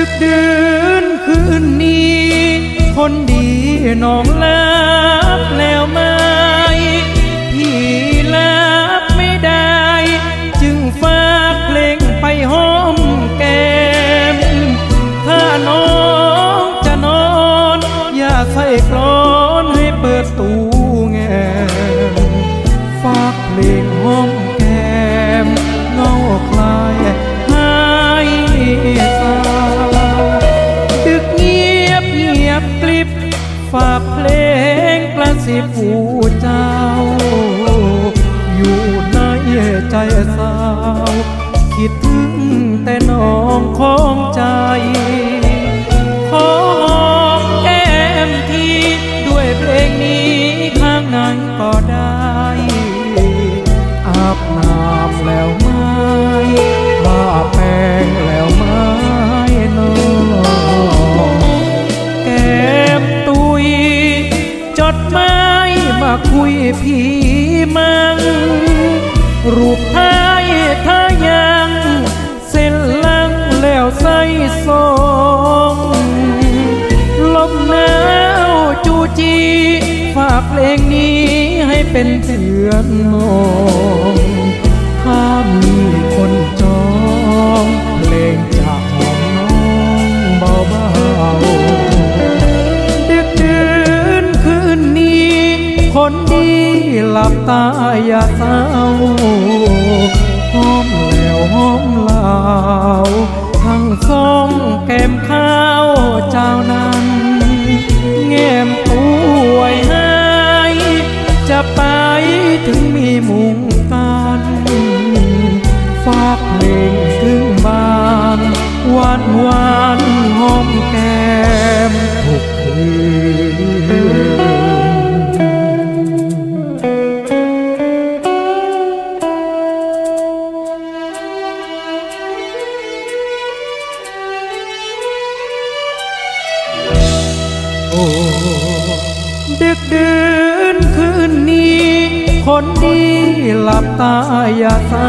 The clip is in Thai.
ดึกดื่นคืนนี้ คนดีน้องลับแล้วไหมพี่ลับไม่ได้ จึงฝากเพลงไปห้อมแก้มถ้าน้องจะนอน อย่าใส่กลอนให้เปิดตู้แงฝากเพลงห้อมแก้มเงาคลา ฝากเพลงกระสิบผู้เจ้า อยู่ในใจสาว คิดถึง มาคุยพี่มัง รูปท้ายถ้ายัง เส้นลังแล้วใส่ซองลมหนาวจูจีฝากเพลงนี้ให้เป็นเตือนมองถ้ามี หลับตาอย่าเศร้า ดึกดื่นคืนนี้ คนดีหลับตาอย่าเศร้า